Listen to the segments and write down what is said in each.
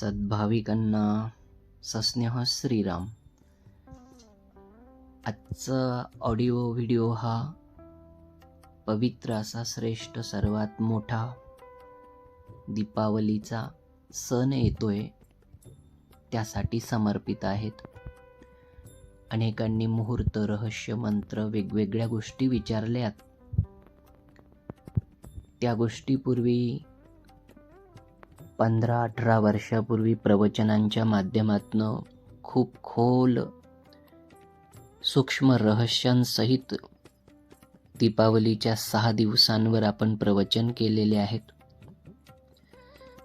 सद्भाविकांना सस्नेह श्रीराम. आजचा audio video हा पवित्र असा श्रेष्ठ सर्वात मोठा दीपावलीचा सण येतोय त्यासाठी समर्पित आहेत. अनेकांनी मुहूर्त रहस्य मंत्र वेगवेगळ्या गोष्टी विचारल्यात. त्या गोष्टीपूर्वी पंधरा अठरा वर्षापूर्वी प्रवचनांच्या माध्यमातनं खूप खोल सूक्ष्म रहस्यांसहित दीपावलीच्या सहा दिवसांवर आपण प्रवचन केलेले आहेत.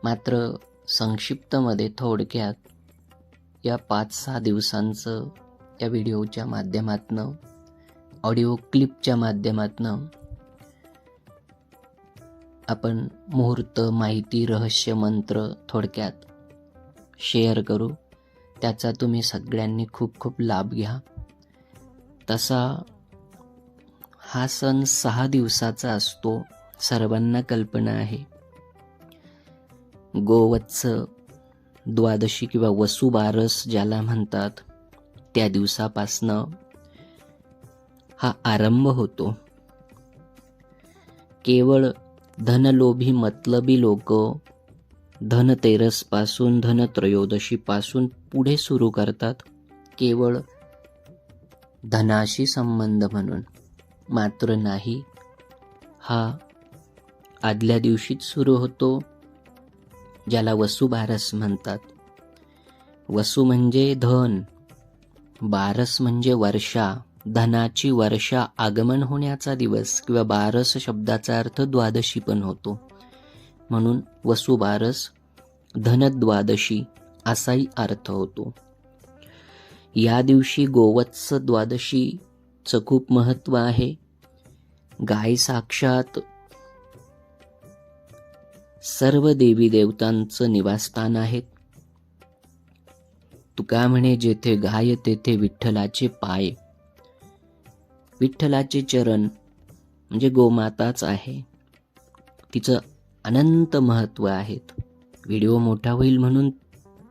मात्र संक्षिप्तमध्ये थोडक्यात या पाच सहा दिवसांचं या व्हिडिओच्या माध्यमातनं ऑडिओ क्लिपच्या माध्यमातनं आपण मुहूर्त माहिती रहस्य मंत्र थोडक्यात शेअर करू. त्याचा तुम्ही सगळ्यांनी खूप खूप लाभ घ्या. तसा हा सण सहा दिवसाचा असतो सर्वांना कल्पना आहे. गोवत्स द्वादशी किंवा वसुबारस ज्याला म्हणतात त्या दिवसापासनं हा आरंभ होतो. केवळ धनलोभी मतलबी लोक धनतेरसपासून धनत्रयोदशीपासून पुढे सुरू करतात केवळ धनाशी संबंध म्हणून. मात्र नाही हा आदल्या दिवशीच सुरू होतो ज्याला वसुबारस म्हणतात. वसु म्हणजे धन बारस म्हणजे वर्षा धनाची वर्षा आगमन होण्याचा दिवस किंवा बारस शब्दाचा अर्थ द्वादशी पण होतो. म्हणून वसुबारस धनद्वादशी असाही अर्थ होतो. या दिवशी गोवत्स द्वादशीचं खूप महत्त्व आहे. गाय साक्षात सर्व देवी देवतांचं निवासस्थान आहेत तुका म्हणे जेथे गाय तेथे विठ्ठलाचे पाय. विठ्ठलाचे चरण म्हणजे गोमाताच आहे. तिचं अनंत महत्त्व आहेत. व्हिडिओ मोठा होईल म्हणून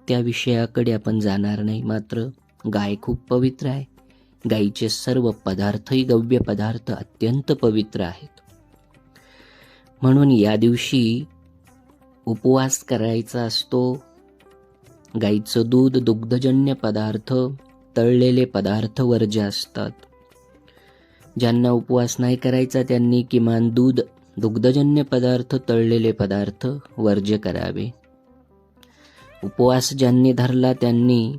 त्या विषयाकडे आपण जाणार नाही. मात्र गाय खूप पवित्र आहे. गाईचे सर्व पदार्थही गव्य पदार्थ अत्यंत पवित्र आहेत. म्हणून या दिवशी उपवास करायचा असतो. गाईचं दूध दुग्धजन्य पदार्थ तळलेले पदार्थ वर्ज्य असतात. ज्यांना उपवास नाही करायचा त्यांनी किमान दूध दुग्धजन्य पदार्थ तळलेले पदार्थ वर्ज्य करावे. उपवास ज्यांनी धरला त्यांनी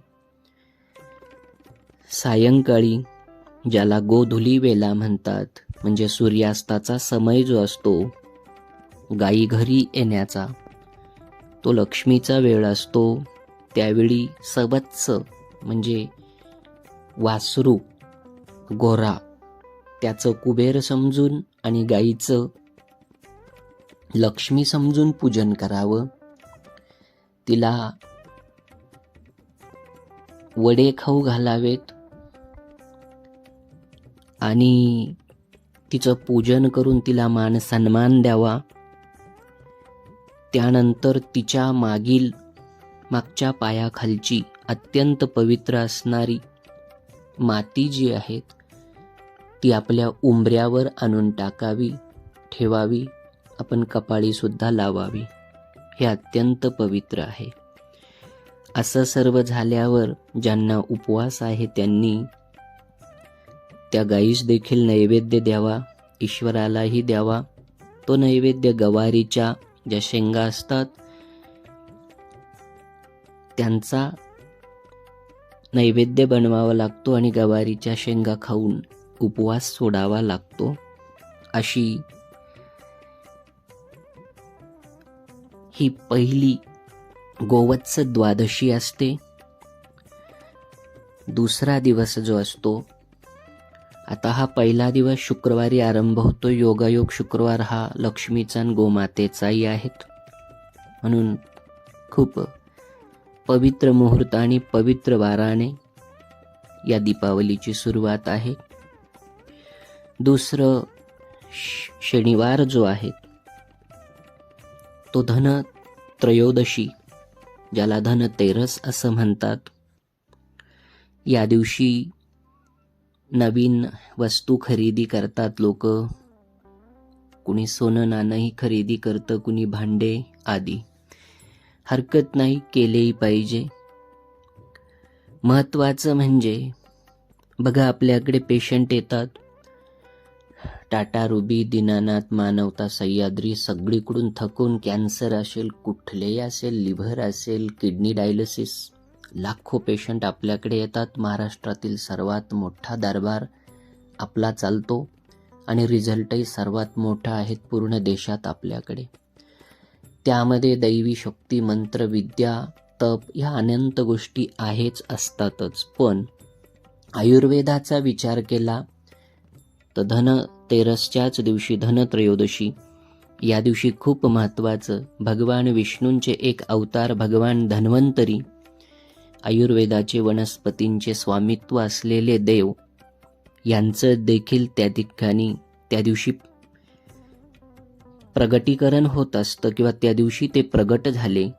सायंकाळी ज्याला गोधुली वेला म्हणतात म्हणजे सूर्यास्ताचा समय जो असतो गाई घरी येण्याचा तो लक्ष्मीचा वेळ असतो त्यावेळी सवत्स म्हणजे वासरू गोरा त्याचं कुबेर समजून आणि गाईचं लक्ष्मी समजून पूजन करावं. तिला वडे खाऊ घालावेत आणि तिचं पूजन करून तिला मान सन्मान द्यावा. त्यानंतर तिच्या मागील मागच्या पायाखालची अत्यंत पवित्र असणारी माती जी आहेत. ती आपल्या उंबऱ्यावर आणून टाकावी ठेवावी आपण कपाळीसुद्धा लावावी. हे अत्यंत पवित्र आहे. असं सर्व झाल्यावर ज्यांना उपवास आहे त्यांनी त्या गाईस देखील नैवेद्य द्यावा ईश्वरालाही द्यावा. तो नैवेद्य गवारीच्या ज्या शेंगा असतात त्यांचा नैवेद्य बनवावा लागतो आणि गवारीच्या शेंगा खाऊन उपवास सोडावा लागतो. अशी ही पहिली गोवत्स द्वादशी असते. दुसरा दिवस जो असतो आता हा पहिला दिवस शुक्रवारी आरंभ होतो. योगायोग शुक्रवार हा लक्ष्मीचा आणि गोमातेचाही आहेत. म्हणून खूप पवित्र मुहूर्त आणि पवित्र वाराने या दीपावलीची सुरुवात आहे. दुसरं शनिवार जो आहे तो धन त्रयोदशी ज्याला धनतेरस असं म्हणतात. या दिवशी नवीन वस्तू खरेदी करतात लोक. कुणी सोनं नाणंही खरेदी करतं कुणी भांडे आदी. हरकत नाही केलेही पाहिजे. महत्त्वाचं म्हणजे बघा आपल्याकडे पेशंट येतात. टाटा रुबी दीनानाथ मानवता सह्याद्री सगळीकडून थकून कॅन्सर असेल कुठलेही असेल लिव्हर असेल किडनी डायलिसिस लाखो पेशंट आपल्याकडे येतात. महाराष्ट्रातील सर्वात मोठा दरबार आपला चालतो आणि रिझल्टही सर्वात मोठा आहेत पूर्ण देशात आपल्याकडे. त्यामध्ये दैवी शक्ती मंत्र विद्या तप ह्या अनंत गोष्टी आहेच असतातच. पण आयुर्वेदाचा विचार केला तर धन तेरसच्याच दिवशी धनत्रयोदशी या दिवशी खूप महत्त्वाचं भगवान विष्णूंचे एक अवतार भगवान धन्वंतरी. आयुर्वेदाचे वनस्पतींचे स्वामित्व असलेले देव. यांचं देखील त्या ठिकाणी त्या दिवशी प्रगटीकरण होत असतं किंवा त्या दिवशी ते प्रगट झाले.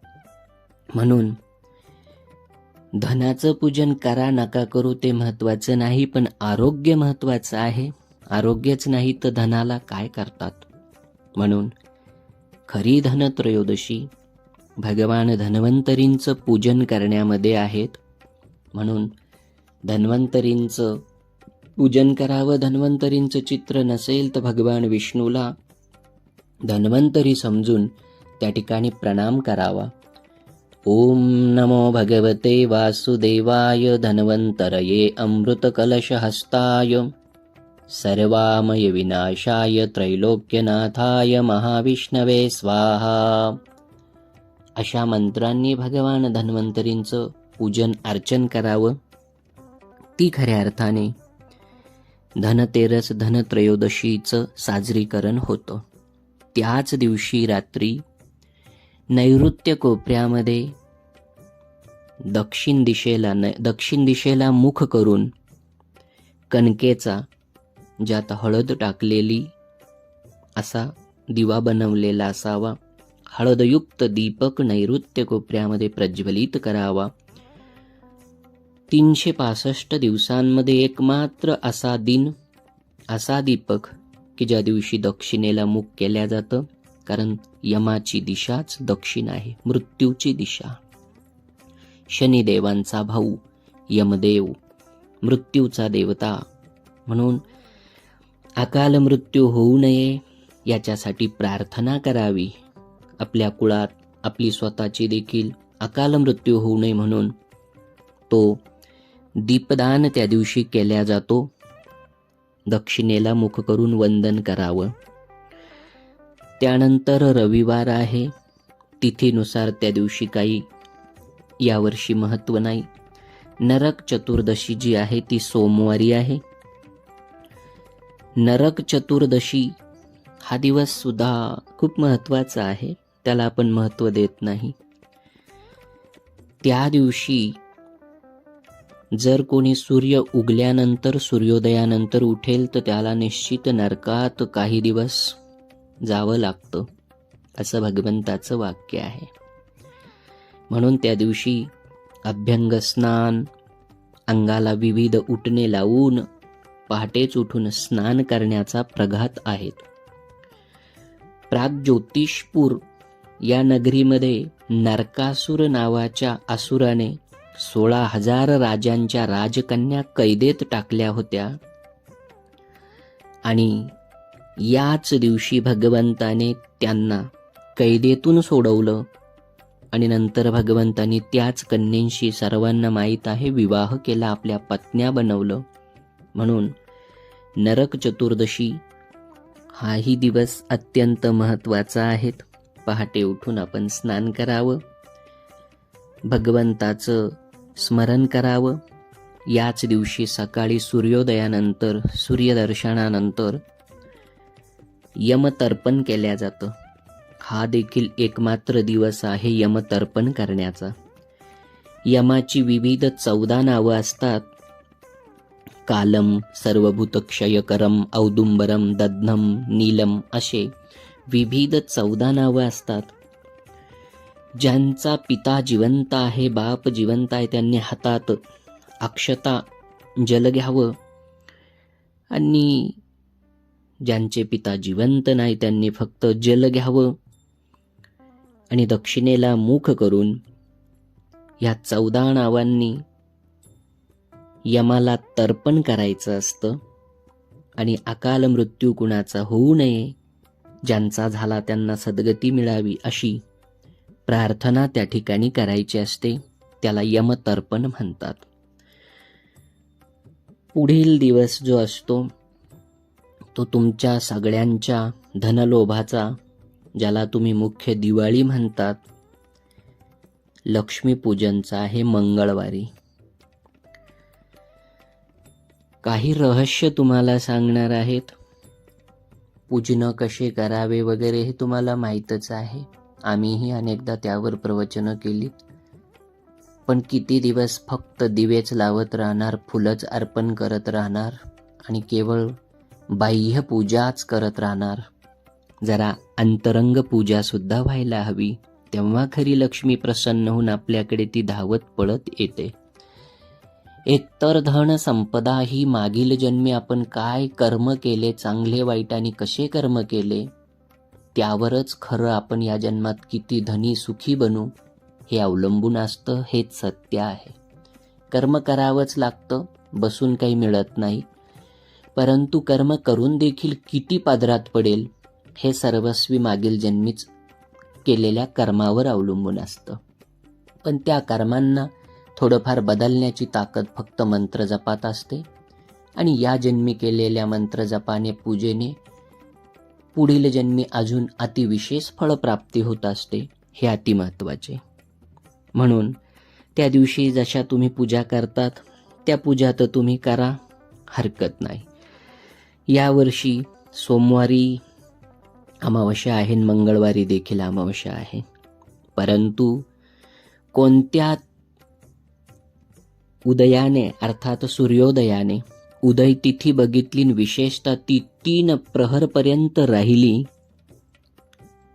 म्हणून धनाचं पूजन करा नका करू ते महत्वाचं नाही पण आरोग्य महत्वाचं आहे. आरोग्यच नाही तर धनाला काय करतात? म्हणून खरी धनत्रयोदशी भगवान धन्वंतरींचं पूजन करण्यामध्ये आहेत. म्हणून धन्वंतरींचं पूजन करावं धन्वंतरींचं चित्र नसेल तर भगवान विष्णूला धन्वंतरी समजून त्या ठिकाणी प्रणाम करावा. ओम नमो भगवते वासुदेवाय धन्वंतरये अमृतकलशहस्ताय. सर्वामय विनाशाय त्रैलोक्यनाथाय महाविष्णवे स्वाहा. अशा मंत्रांनी भगवान धन्वंतरींचं पूजन अर्चन करावं. ती खऱ्या अर्थाने धनतेरस धनत्रयोदशीचं साजरीकरण होतं. त्याच दिवशी रात्री नैऋत्य कोपऱ्यामध्ये दक्षिण दिशेला न दक्षिण दिशेला मुख करून कणकेचा ज्यात हळद टाकलेली असा दिवा बनवलेला असावा. हळदयुक्त दीपक नैऋत्य कोपऱ्यामध्ये प्रज्वलित करावा. तीनशे पासष्ट दिवसांमध्ये एकमात्र असा दिन असा दीपक की ज्या दिवशी दक्षिणेला मुख केल्या जातं. कारण यमाची दिशाच दक्षिण आहे मृत्यूची दिशा. शनिदेवांचा भाऊ यमदेव मृत्यूचा देवता म्हणून अकाल मृत्यू होऊ नये याच्यासाठी प्रार्थना करावी. आपल्या कुळात आपली स्वतःची देखील अकाल मृत्यू होऊ नये म्हणून तो दीपदान त्या दिवशी केल्या जातो. दक्षिणेला मुख करून वंदन करावं. त्यानंतर रविवार आहे. तिथीनुसार त्या दिवशी काही यावर्षी महत्त्व नाही. नरक चतुर्दशी जी आहे ती सोमवारी आहे. नरक चतुर्दशी हा दिवस सुद्धा खूप महत्त्वाचा आहे. त्याला आपण महत्त्व देत नाही. त्या दिवशी जर कोणी सूर्य उगल्यानंतर सूर्योदयानंतर उठेल तर त्याला निश्चित नरकात काही दिवस जावं लागतं असं भगवंताचं वाक्य आहे. म्हणून त्या दिवशी अभ्यंग स्नान अंगाला विविध उठणे लावून पहाटेच उठून स्नान करण्याचा प्रघात आहेत. प्राग ज्योतिषपूर या नगरीमध्ये नरकासूर नावाच्या असुराने सोळा हजार राजांच्या राजकन्या कैदेत टाकल्या होत्या. आणि याच दिवशी भगवंताने त्यांना कैदेतून सोडवलं आणि नंतर भगवंतांनी त्याच कन्यांशी सर्वांना माहीत आहे विवाह केला आपल्या पत्न्या बनवलं. म्हणून नरक चतुर्दशी हाही दिवस अत्यंत महत्त्वाचा आहे पहाटे उठून आपण स्नान करावं. भगवंताचं स्मरण करावं. याच दिवशी सकाळी सूर्योदयानंतर सूर्यदर्शनानंतर यमतर्पण केल्या जातं. हा देखील एकमात्र दिवस आहे यमतर्पण करण्याचा. यमाची विविध चौदा नावं असतात. कालम सर्वभूतक्षयकरम औदुंबरम दध्नम नीलम असे विविध चौदा नावं असतात. ज्यांचा पिता जिवंत आहे बाप जिवंत आहे त्यांनी हातात अक्षता जल घ्यावं. आणि ज्यांचे पिता जिवंत नाही त्यांनी फक्त जल घ्यावं. आणि दक्षिणेला मुख करून या चौदा नावांनी यमाला तर्पण करायचं असतं आणि अकाल मृत्यू कुणाचा होऊ नये ज्यांचा झाला त्यांना सद्गती मिळावी अशी प्रार्थना त्या ठिकाणी करायची असते त्याला यमतर्पण म्हणतात. पुढील दिवस जो असतो तो तुमच्या सगळ्यांच्या धनलोभाचा ज्याला तुम्ही मुख्य दिवाळी म्हणतात. लक्ष्मीपूजनचा आहे मंगळवारी. काही रहस्य तुम्हाला सांगणार आहेत? पूजनं कसे करावे वगैरे हे तुम्हाला माहीतच आहे. आम्हीही अनेकदा त्यावर प्रवचनं केलीत पण किती दिवस फक्त दिवेच लावत राहणार फुलंच अर्पण करत राहणार आणि केवळ बाह्य पूजाच करत राहणार? जरा अंतरंग पूजासुद्धा व्हायला हवी तेव्हा खरी लक्ष्मी प्रसन्न होऊन आपल्याकडे ती धावत पळत येते. एकतर धन संपदा ही मागील जन्मी आपण काय कर्म केले चांगले वाईट आणि कसे कर्म केले त्यावरच खरं आपण या जन्मात किती धनी सुखी बनू हे अवलंबून असतं हेच सत्य आहे. कर्म करावंच लागतं बसून काही मिळत नाही. परंतु कर्म करून देखील किती पादरात पडेल हे सर्वस्वी मागील जन्मीच केलेल्या कर्मावर अवलंबून असतं. पण त्या कर्मांना थोडंफार बदलण्याची ताकद फक्त मंत्र जपात असते. आणि या जन्मी केलेल्या मंत्र जपाने पूजेने पुढील जन्मी अजून अतिविशेष फळप्राप्ती होत असते हे अतिमहत्वाचे म्हणून त्या दिवशी जशा तुम्ही पूजा करतात त्या पूजा तर तुम्ही करा हरकत नाही. यावर्षी सोमवारी अमावस्या आहे मंगळवारी देखील अमावस्या आहे. परंतु कोणत्या उदयाने अर्थात सूर्योदयाने उदय तिथी बघितली विशेषतः ती तीन प्रहरपर्यंत राहिली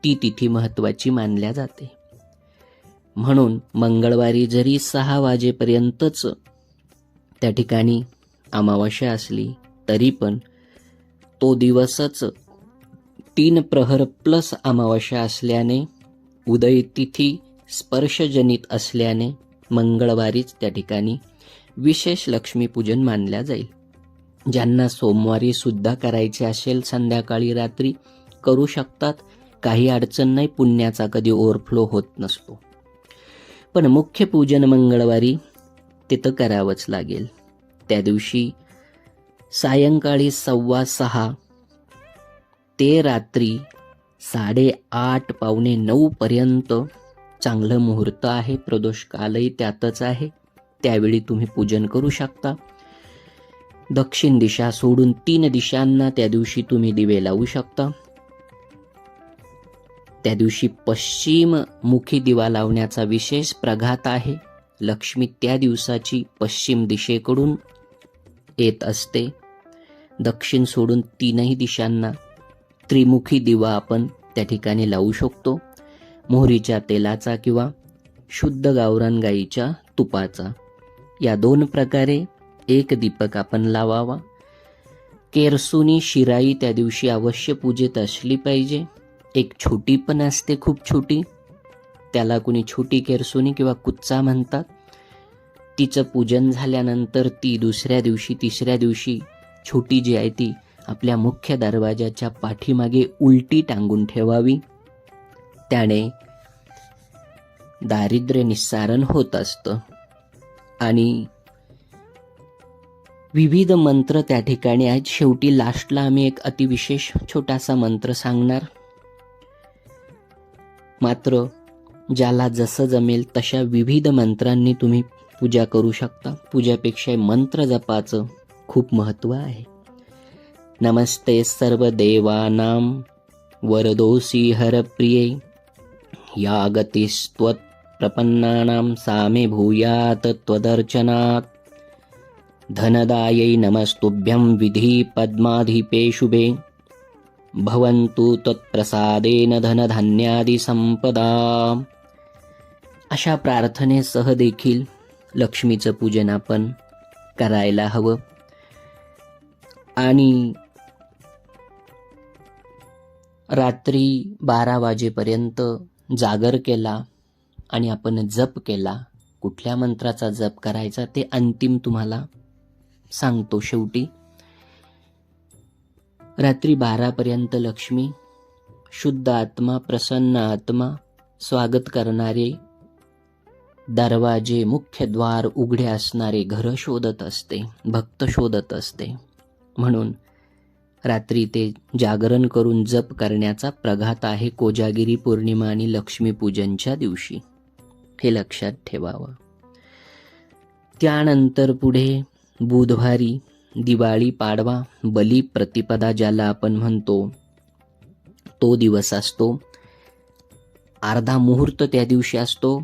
ती तिथी महत्वाची मानल्या जाते. म्हणून मंगळवारी जरी सहा वाजेपर्यंतच त्या ठिकाणी अमावस्या असली तरी पण तो दिवसच तीन प्रहर प्लस अमावस्या असल्याने उदय तिथी स्पर्शजनित असल्याने मंगळवारीच त्या ठिकाणी विशेष लक्ष्मीपूजन मानल्या जाईल. ज्यांना सोमवारी सुद्धा करायचे असेल संध्याकाळी रात्री करू शकतात. काही अडचण नाही पुण्याचा कधी ओव्हरफ्लो होत नसतो. पण मुख्य पूजन मंगळवारी तिथं करावंच लागेल. त्या दिवशी सायंकाळी सव्वा सहा ते रात्री साडेआठ पावणे नऊपर्यंत चांगलं मुहूर्त आहे प्रदोष कालही त्यातच आहे. त्यावेळी तुम्ही पूजन करू शकता. दक्षिण दिशा सोडून तीन दिशांना त्या दिवशी तुम्ही दिवे लावू शकता. त्या दिवशी पश्चिम मुखी दिवा लावण्याचा विशेष प्रघात आहे. लक्ष्मी त्या दिवसाची पश्चिम दिशेकडून येत असते. दक्षिण सोडून तीनही दिशांना त्रिमुखी दिवा आपण त्या ठिकाणी लावू शकतो. मोहरीच्या तेलाचा किंवा शुद्ध गावरान गाईच्या तुपाचा. या दोन प्रकारे एक दीपक आपण लावावा. केरसुनी शिराई त्या दिवशी अवश्य पूजेत असली पाहिजे. एक छोटी पण असते खूप छोटी. त्याला कुणी छोटी केरसुनी किंवा कुच्चा म्हणतात. तिचं पूजन झाल्यानंतर ती दुसऱ्या दिवशी तिसऱ्या दिवशी छोटी जी आहे ती आपल्या मुख्य दरवाजाच्या पाठीमागे उलटी टांगून ठेवावी. त्याने दारिद्र्य निस्सारण होत असतं. आणि विविध मंत्र त्या ठिकाणी आहेत. शेवटी लास्टला आम्ही एक अतिविशेष छोटासा मंत्र सांगणार. मात्र ज्याला जसं जमेल तशा विविध मंत्रांनी तुम्ही पूजा करू शकता. पूजापेक्षा मंत्र जपाचं खूप महत्त्व आहे. नमस्ते सर्व देवानां वरदोसी हरप्रिये या गतिस्त्वत् प्रपन्नानां सामे भूयात् त्वदर्चनात्। धनदायै नमस्तुभ्यं विधि पद्माधिपे शुभे भवन्तु त्वत्प्रसादेन धनधान्यादिसंपदा अशा प्रार्थनेसह देखील लक्ष्मीचं पूजन आपण करायला हवं. आणि रात्री बारा वाजेपर्यंत जागर केला. आणि आपण जप केला कुठल्या मंत्राचा जप करायचा ते अंतिम तुम्हाला सांगतो शेवटी. रात्री बारापर्यंत लक्ष्मी शुद्ध आत्मा प्रसन्न आत्मा स्वागत करणारे दरवाजे मुख्य द्वार उघडे असणारे घरं शोधत असते भक्त शोधत असते. म्हणून रात्री ते जागरण करून जप करण्याचा प्रघात आहे कोजागिरी पौर्णिमा आणि लक्ष्मीपूजनच्या दिवशी. हे लक्षात ठेवावं. त्यानंतर पुढे बुधवारी दिवाळी पाडवा बली प्रतिपदा ज्याला आपण म्हणतो तो दिवस असतो. अर्धा मुहूर्त त्या दिवशी असतो.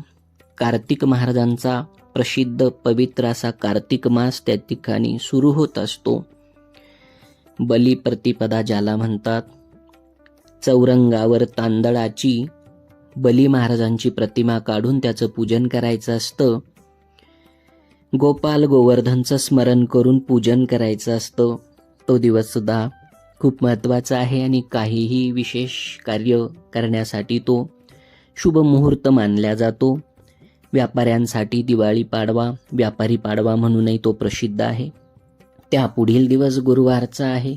कार्तिक महाराजांचा प्रसिद्ध पवित्र असा कार्तिक मास त्या ठिकाणी सुरू होत असतो. बली प्रतिपदा ज्याला म्हणतात चौरंगावर तांदळाची बली महाराजांची प्रतिमा काढून त्याचं पूजन करायचं असतं. गोपाल गोवर्धनचं स्मरण करून पूजन करायचं असतं. तो दिवससुद्धा खूप महत्त्वाचा आहे आणि काहीही विशेष कार्य करण्यासाठी तो शुभ मुहूर्त मानला जातो. व्यापाऱ्यांसाठी दिवाळी पाडवा व्यापारी पाडवा म्हणूनही तो प्रसिद्ध आहे. त्या पुढील दिवस गुरुवारचा आहे.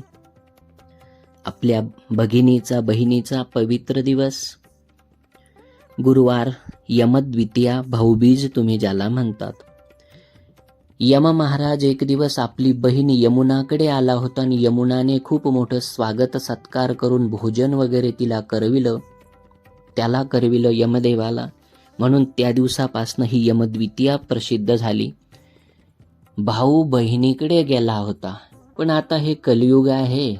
आपल्या भगिनीचा बहिणीचा पवित्र दिवस. गुरुवार यमद्वितीया भाऊबीज तुम्ही ज्याला म्हणतात. यम महाराज एक दिवस आपली बहीण यमुनाकडे आला होता आणि यमुनाने खूप मोठं स्वागत सत्कार करून भोजन वगैरे तिला करविलं. त्याला करविलं यमदेवाला. म्हणून त्या दिवसापासनं ही यमद्वितीया प्रसिद्ध झाली. भाऊ बहिणीकडे गेला होता. पण आता हे कलियुग आहे.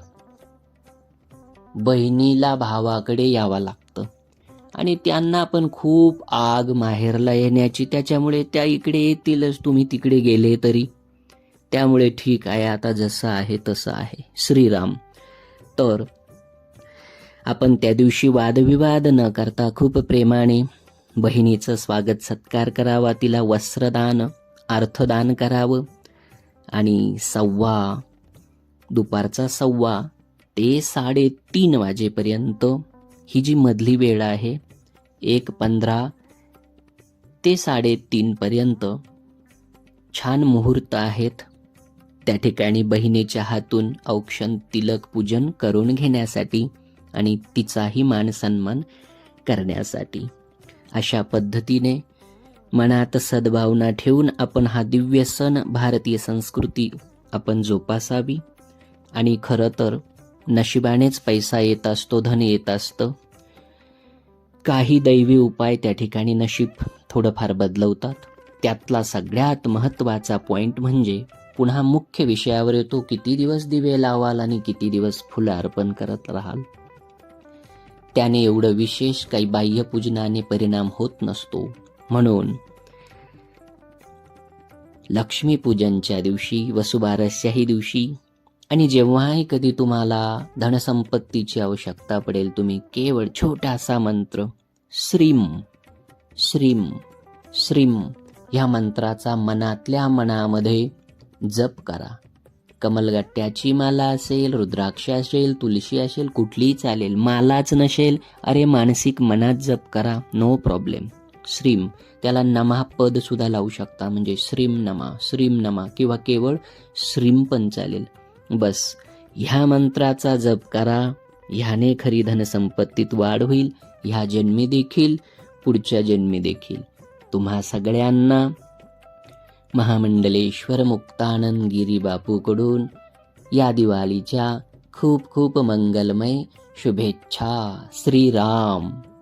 बहिणीला भावाकडे यावा लागतो. आणि त्यांना पण खूप आग माहेरला येण्याची. त्याच्यामुळे त्या इकडे येतीलच तुम्ही तिकडे गेले तरी. त्यामुळे ठीक आहे आता जसं आहे तसं आहे. श्रीराम. तर आपण त्या दिवशी वादविवाद न करता खूप प्रेमाने बहिणीचं स्वागत सत्कार करावा तिला वस्त्रदान अर्थदान करावं. आणि सव्वा दुपारचा सव्वा ते साडेतीन वाजेपर्यंत ही जी मधली वेळ आहे एक पंधरा ते साडेतीनपर्यंत छान मुहूर्त आहेत. त्या ठिकाणी बहिणीच्या हातून औक्षण तिलक पूजन करून घेण्यासाठी आणि तिचाही मान सन्मान करण्यासाठी. अशा पद्धतीने मनात सद्भावना ठेवून आपण हा दिव्य सण भारतीय संस्कृती आपण जोपासावी. आणि खरं तर नशिबानेच पैसा येत असतो धन येत असतं. काही दैवी उपाय त्या ठिकाणी नशीब थोडंफार बदलवतात. त्यातला सगळ्यात महत्त्वाचा पॉईंट म्हणजे पुन्हा मुख्य विषयावर येतो किती दिवस दिवे लावाल आणि किती दिवस फुलं अर्पण करत राहाल. त्याने एवढं विशेष काही बाह्यपूजनाने परिणाम होत नसतो. म्हणून लक्ष्मीपूजनच्या दिवशी वसुबारस्याही दिवशी आणि जेव्हाही कधी तुम्हाला धनसंपत्तीची आवश्यकता पडेल तुम्ही केवळ छोटासा मंत्र श्रीम श्रीम श्रीम ह्या मंत्राचा मनातल्या मनामध्ये जप करा. कमलगट्ट्याची माला असेल रुद्राक्ष असेल तुलशी असेल कुठलीही चालेल मालाच नसेल अरे मानसिक मनात जप करा नो प्रॉब्लेम श्रीम त्याला नमा पद सुद्धा लावू शकता म्हणजे श्रीम नमा श्रीम नमा किंवा केवळ श्रीम पण चालेल. बस. ह्या मंत्राचा जप करा. ह्याने खरी धनसंपत्तीत वाढ होईल. ह्या जन्मी देखील पुढच्या जन्मी देखील. तुम्हा सगळ्यांना महामंडलेश्वर मुक्तानंद गिरी बापूकडून या दिवाळीच्या खूप खूप मंगलमय शुभेच्छा. श्रीराम.